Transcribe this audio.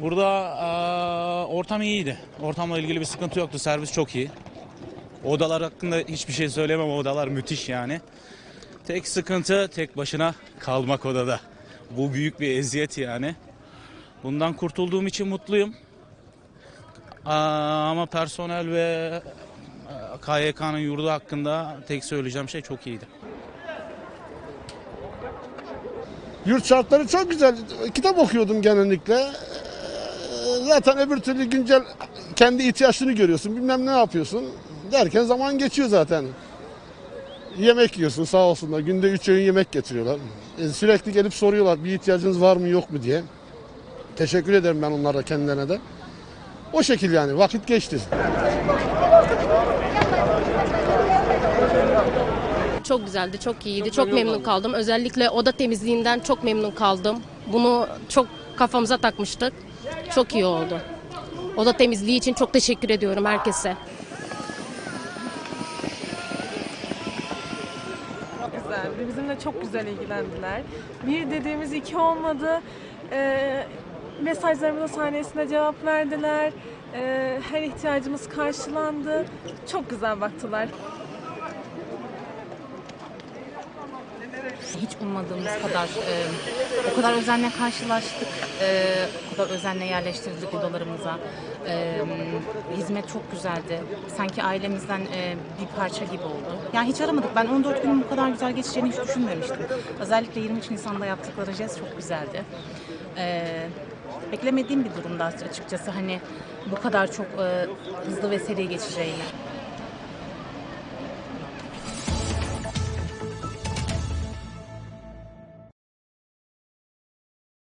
Burada aa, ortam iyiydi. Ortamla ilgili bir sıkıntı yoktu. Servis çok iyi. Odalar hakkında hiçbir şey söylemem. Odalar müthiş yani. Tek sıkıntı tek başına kalmak odada. Bu büyük bir eziyet yani. Bundan kurtulduğum için mutluyum. Aa, ama personel ve e, KYK'nın yurdu hakkında tek söyleyeceğim şey çok iyiydi. Yurt şartları çok güzel. Kitap okuyordum genellikle. Ee, Zaten öbür türlü güncel kendi ihtiyaçlarını görüyorsun. Bilmem ne yapıyorsun. Derken zaman geçiyor zaten. Yemek yiyorsun sağ olsunlar. Günde üç öğün yemek getiriyorlar. Ee, Sürekli gelip soruyorlar bir ihtiyacınız var mı yok mu diye. Teşekkür ederim ben onlara kendilerine de. O şekil yani vakit geçti. Çok güzeldi, çok iyiydi. Çok memnun kaldım. Özellikle oda temizliğinden çok memnun kaldım. Bunu çok kafamıza takmıştık. Çok iyi oldu. Oda temizliği için çok teşekkür ediyorum herkese. güzeldi. Bizimle çok güzel ilgilendiler. Bir dediğimiz iki olmadı. Ee, mesajlarımızın sahnesinde cevap verdiler. Ee, her ihtiyacımız karşılandı. Çok güzel baktılar. Hiç ummadığımız kadar, e, o kadar özenle karşılaştık, e, o kadar özenle yerleştirdik odalarımıza. E, hizmet çok güzeldi. Sanki ailemizden e, bir parça gibi oldu. Yani hiç aramadık. Ben 14 günün bu kadar güzel geçeceğini hiç düşünmemiştim. Özellikle 23 Nisan'da yaptıkları jest çok güzeldi. E, beklemediğim bir durumda açıkçası hani bu kadar çok e, hızlı ve seri geçeceğini.